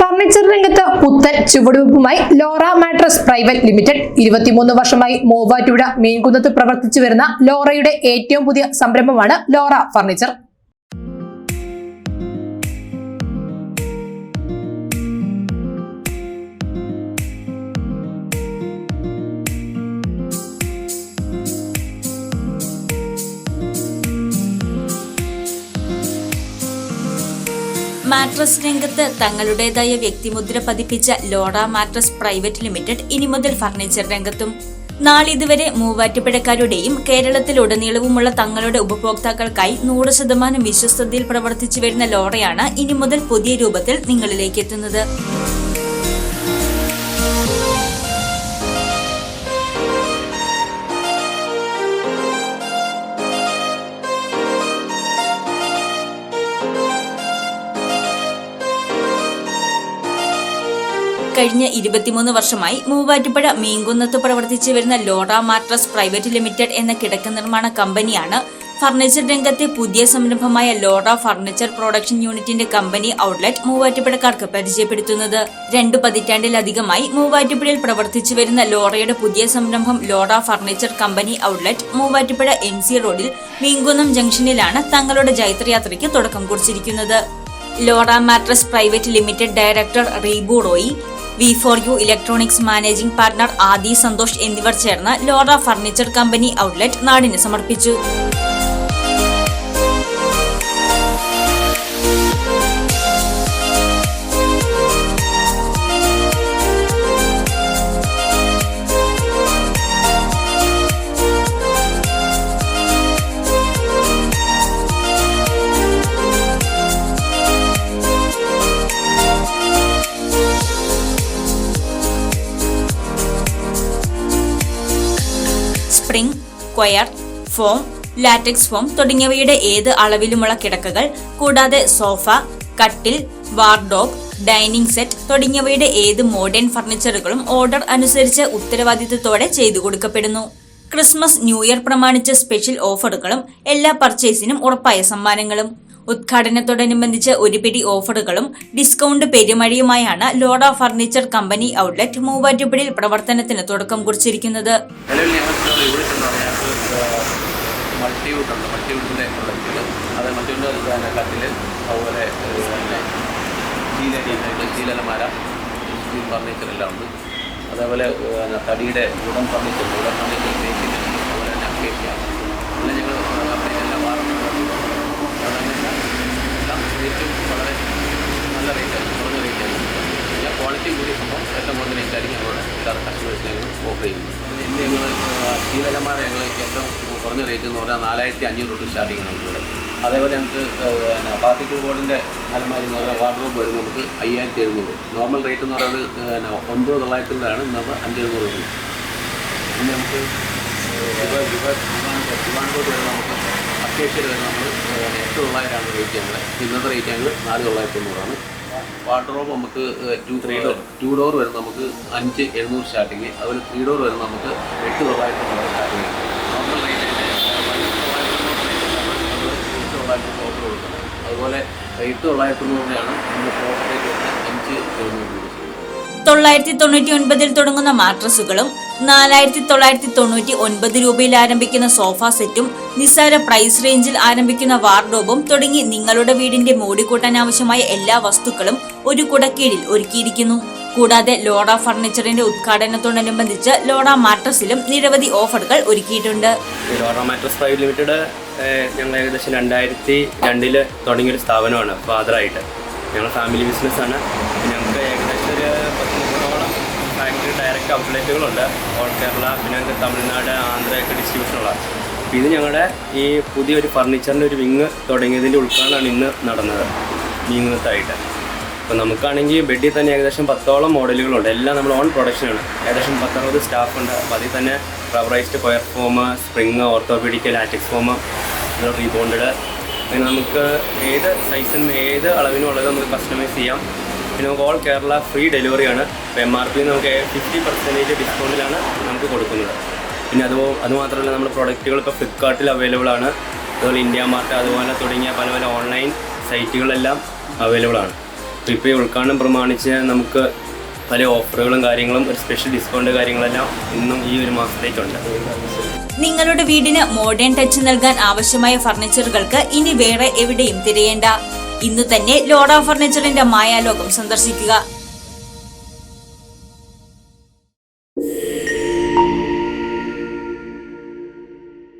Furniture രംഗത്ത് പുത്തൻ ചുവടുവെപ്പുമായി ലോറ മാട്രസ് പ്രൈവറ്റ് ലിമിറ്റഡ്. ഇരുപത്തിമൂന്ന് വർഷമായി മൂവാറ്റുപുഴ മീൻകുന്നത്ത് പ്രവർത്തിച്ചു വരുന്ന ലോറയുടെ ഏറ്റവും പുതിയ സംരംഭമാണ് ലോറ ഫർണിച്ചർ. മാട്രസ് രംഗത്ത് തങ്ങളുടേതായ വ്യക്തിമുദ്ര പതിപ്പിച്ച ലോറ മാട്രസ് പ്രൈവറ്റ് ലിമിറ്റഡ് ഇനി മുതൽ ഫർണിച്ചർ രംഗത്തും. നാളിതുവരെ മൂവാറ്റുപുഴക്കാരുടെയും കേരളത്തിലുടനീളവുമുള്ള തങ്ങളുടെ ഉപഭോക്താക്കൾക്കായി നൂറ് ശതമാനം വിശ്വസ്തയിൽ പ്രവർത്തിച്ചു വരുന്ന ലോറയാണ് ഇനി മുതൽ പുതിയ രൂപത്തിൽ നിങ്ങളിലേക്ക് എത്തുന്നത് കഴിഞ്ഞ ഇരുപത്തിമൂന്ന് വർഷമായി മൂവാറ്റുപുഴ മീൻകുന്നത്ത് പ്രവർത്തിച്ചു വരുന്ന ലോറ മാട്രസ് പ്രൈവറ്റ് ലിമിറ്റഡ് എന്ന കിടക്ക നിർമ്മാണ കമ്പനിയാണ് ഫർണിച്ചർ രംഗത്തെ പുതിയ സംരംഭമായ ലോറ ഫർണിച്ചർ പ്രൊഡക്ഷൻ യൂണിറ്റിന്റെ കമ്പനി ഔട്ട്ലെറ്റ് മൂവാറ്റുപുഴക്കാർക്ക് പരിചയപ്പെടുത്തുന്നത്. രണ്ടു പതിറ്റാണ്ടിലധികമായി മൂവാറ്റുപുഴയിൽ പ്രവർത്തിച്ചു വരുന്ന ലോറയുടെ പുതിയ സംരംഭം Lora furniture company outlet Muvattupuzha M C റോഡിൽ മീങ്കുന്നം ജംഗ്ഷനിലാണ് തങ്ങളുടെ ജൈത്രയാത്രയ്ക്ക് തുടക്കം കുറിച്ചിരിക്കുന്നത്. Lora mattress private limited director Reebu Roy V four U electronics managing partner Aadi Santhosh എന്നിവർ ചേർന്ന് ലോറ ഫർണിച്ചർ കമ്പനി ഔട്ട്ലെറ്റ് നാടിന് സമർപ്പിച്ചു. Spring coir foam latex foam തുടങ്ങിയവയുടെ ഏത് അളവിലുമുള്ള കിടക്കകൾ കൂടാതെ സോഫ കട്ടിൽ വാർഡോബ് ഡൈനിങ് സെറ്റ് തുടങ്ങിയവയുടെ ഏത് മോഡേൺ ഫർണിച്ചറുകളും ഓർഡർ അനുസരിച്ച് ഉത്തരവാദിത്തത്തോടെ ചെയ്തു കൊടുക്കപ്പെടുന്നു. ക്രിസ്മസ് ന്യൂ ഇയർ പ്രമാണിച്ച സ്പെഷ്യൽ ഓഫറുകളും എല്ലാ പർച്ചേസിനും ഉറപ്പായ സമ്മാനങ്ങളും. ഉദ്ഘാടനത്തോടനുബന്ധിച്ച് ഒരു പിടി ഓഫറുകളും ഡിസ്കൗണ്ട് പെരുമഴയുമായാണ് ലോഡ ഫർണിച്ചർ കമ്പനി ഔട്ട്ലെറ്റ് മൂവാറ്റുപുഴയിൽ പ്രവർത്തനത്തിന് തുടക്കം കുറിച്ചിരിക്കുന്നത്. ഫർണിച്ചർ എല്ലാം ഉണ്ട്. അതേപോലെ തടിയുടെ ഗുണം ഫർണിച്ചർ ഗുണം ഫർണിച്ചർ അതുപോലെ തന്നെ അക്കേഷ്യ പിന്നെ ഞങ്ങൾ കമ്പനിയെല്ലാം വാറന്റി എല്ലാം ഏറ്റവും വളരെ നല്ല റേറ്റ് കുറഞ്ഞ റേറ്റ് എല്ലാ ക്വാളിറ്റി കൂടിയ സംഭവം. ഏറ്റവും റേറ്റ് ആയിരിക്കും ഞങ്ങളുടെ എല്ലാ കസ്റ്റമേഴ്സിന് ഓഫർ ചെയ്യുന്നു ഞങ്ങൾ സ്റ്റീലലമാര ഞങ്ങൾ ഏറ്റവും കുറഞ്ഞ റേറ്റ് എന്ന് പറഞ്ഞാൽ നാലായിരത്തി അഞ്ഞൂറ് തൊട്ട് സ്റ്റാർട്ടിങ് ആണ് ഇവിടെ. അതേപോലെ ഞങ്ങൾക്ക് പിന്നെ പാർട്ടിക്കൽ ബോർഡിന്റെ അലമാരി എന്ന് പറഞ്ഞാൽ വാർഡ്രോബ് വരും നമുക്ക് അയ്യായിരത്തി എഴുന്നൂറ്. നോർമൽ റേറ്റ് എന്ന് പറയുന്നത് പിന്നെ ഒൻപത് തൊള്ളായിരത്തിലാണ് നമ്മൾ അഞ്ചെഴുന്നൂറ് രൂപ പിന്നെ നമുക്ക് ദിവാൻകോട്ട് വരെ നമുക്ക് അത്യാവശ്യം വരെ നമ്മൾ എട്ട് തൊള്ളായിരമാണ് റേറ്റ് ഞങ്ങൾ ഇന്നത്തെ റേറ്റ് ഞങ്ങൾ നാല് തൊള്ളായിരത്തി തൊണ്ണൂറാണ്. വാർഡ്രോബ് നമുക്ക് two three door two door വരുന്ന നമുക്ക് അഞ്ച് എഴുന്നൂറ് സ്റ്റാർട്ടിങ്. അതുപോലെ ത്രീ ഡോർ വരുന്ന നമുക്ക് എട്ട് തൊള്ളായിരത്തി സ്റ്റാർട്ടിങ്. നോർമൽ റേറ്റ് എട്ട് തൊള്ളായിരത്തി ഓഫർ കൊടുക്കുന്നത് അതുപോലെ എട്ട് തൊള്ളായിരത്തി തൊണ്ണൂറിനാണ് നമ്മൾ ഓഫർ റേറ്റ് വരുന്നത് അഞ്ച് എഴുന്നൂറ് തൊള്ളായിരത്തി തൊണ്ണൂറ്റി ഒൻപതിൽ തുടങ്ങുന്ന മാട്രസുകളും നാലായിരത്തി തൊള്ളായിരത്തി തൊണ്ണൂറ്റി ഒൻപത് രൂപയിൽ ആരംഭിക്കുന്ന സോഫ സെറ്റും നിസ്സാര പ്രൈസ് റേഞ്ചിൽ ആരംഭിക്കുന്ന വാർഡോബും തുടങ്ങി നിങ്ങളുടെ വീടിന്റെ മോടിക്കൂട്ടാൻ ആവശ്യമായ എല്ലാ വസ്തുക്കളും ഒരു കുടക്കീഴിൽ ഒരുക്കിയിരിക്കുന്നു. കൂടാതെ ലോഡ ഫർണിച്ചറിന്റെ ഉദ്ഘാടനത്തോടനുബന്ധിച്ച് ലോഡ മാട്രസിലും നിരവധി ഓഫറുകൾ ഒരുക്കിയിട്ടുണ്ട്. ലോഡ മാട്രസ് പ്രൈവറ്റ് ലിമിറ്റഡ് ഞങ്ങൾ ഏകദേശം രണ്ടായിരത്തി രണ്ടിൽ തുടങ്ങിയൊരു സ്ഥാപനമാണ് ഫാദറായിട്ട്. ഞങ്ങൾ ഫാമിലി ബിസിനസ് ആണ് ഞങ്ങൾക്ക് ഏകദേശം ഒരു പത്ത് മുപ്പതോളം ഔട്ട്ലെറ്റുകളുണ്ട് ഓൾ കേരള പിന്നെ തമിഴ്നാട് ആന്ധ്രയൊക്കെ ഡിസ്ട്രിബ്യൂഷനുള്ള അപ്പോൾ ഇത് ഞങ്ങളുടെ ഈ പുതിയൊരു ഫർണിച്ചറിന്റെ ഒരു വിങ് തുടങ്ങിയതിന്റെ ഉദ്ഘാടനമാണ് ഇന്ന് നടന്നത്. വിങ്ങത്തായിട്ട് അപ്പോൾ നമുക്കാണെങ്കിൽ ബെഡിൽ തന്നെ ഏകദേശം പത്തോളം മോഡലുകളുണ്ട്. എല്ലാം നമ്മൾ ഓൺ പ്രൊഡക്ഷനാണ് ഏകദേശം പത്തറുപത് സ്റ്റാഫ് ഉണ്ട് അപ്പോൾ അതിൽ തന്നെ rubberised coir foam spring orthopaedical attic foam rebonded അങ്ങനെ നമുക്ക് ഏത് സൈസിനും ഏത് അളവിനും ഉള്ളത് നമുക്ക് കസ്റ്റമൈസ് ചെയ്യാം. പിന്നെ നമുക്ക് ഓൾ കേരള ഫ്രീ ഡെലിവറിയാണ് ഇപ്പോൾ എം ആർ പി നമുക്ക് ഫിഫ്റ്റി പെർസെന്റേജ് ഡിസ്കൗണ്ടിലാണ് നമുക്ക് കൊടുക്കുന്നത്. പിന്നെ അത് അതുമാത്രമല്ല നമ്മുടെ പ്രൊഡക്റ്റുകൾ ഇപ്പോൾ ഫ്ലിപ്കാർട്ടിൽ അവൈലബിൾ ആണ്. അതുപോലെ ഇന്ത്യ മാർട്ട് അതുപോലെ തുടങ്ങിയ പല പല ഓൺലൈൻ സൈറ്റുകളെല്ലാം അവൈലബിൾ ആണ്. അപ്പോൾ ഇപ്പോൾ ഈ ഉദ്ഘാടനം പ്രമാണിച്ച് നമുക്ക് പല ഓഫറുകളും കാര്യങ്ങളും ഒരു സ്പെഷ്യൽ ഡിസ്കൗണ്ട് കാര്യങ്ങളെല്ലാം ഇന്നും ഈ ഒരു മാസത്തേക്കുണ്ട്. നിങ്ങളുടെ വീടിന് മോഡേൺ ടച്ച് നൽകാൻ ആവശ്യമായ ഫർണിച്ചറുകൾക്ക് ഇനി വേറെ എവിടെയും തിരയേണ്ട. ഇന്ന് തന്നെ ലോഡ ഫർണിച്ചറിന്റെ മായാലോകം സന്ദർശിക്കുക.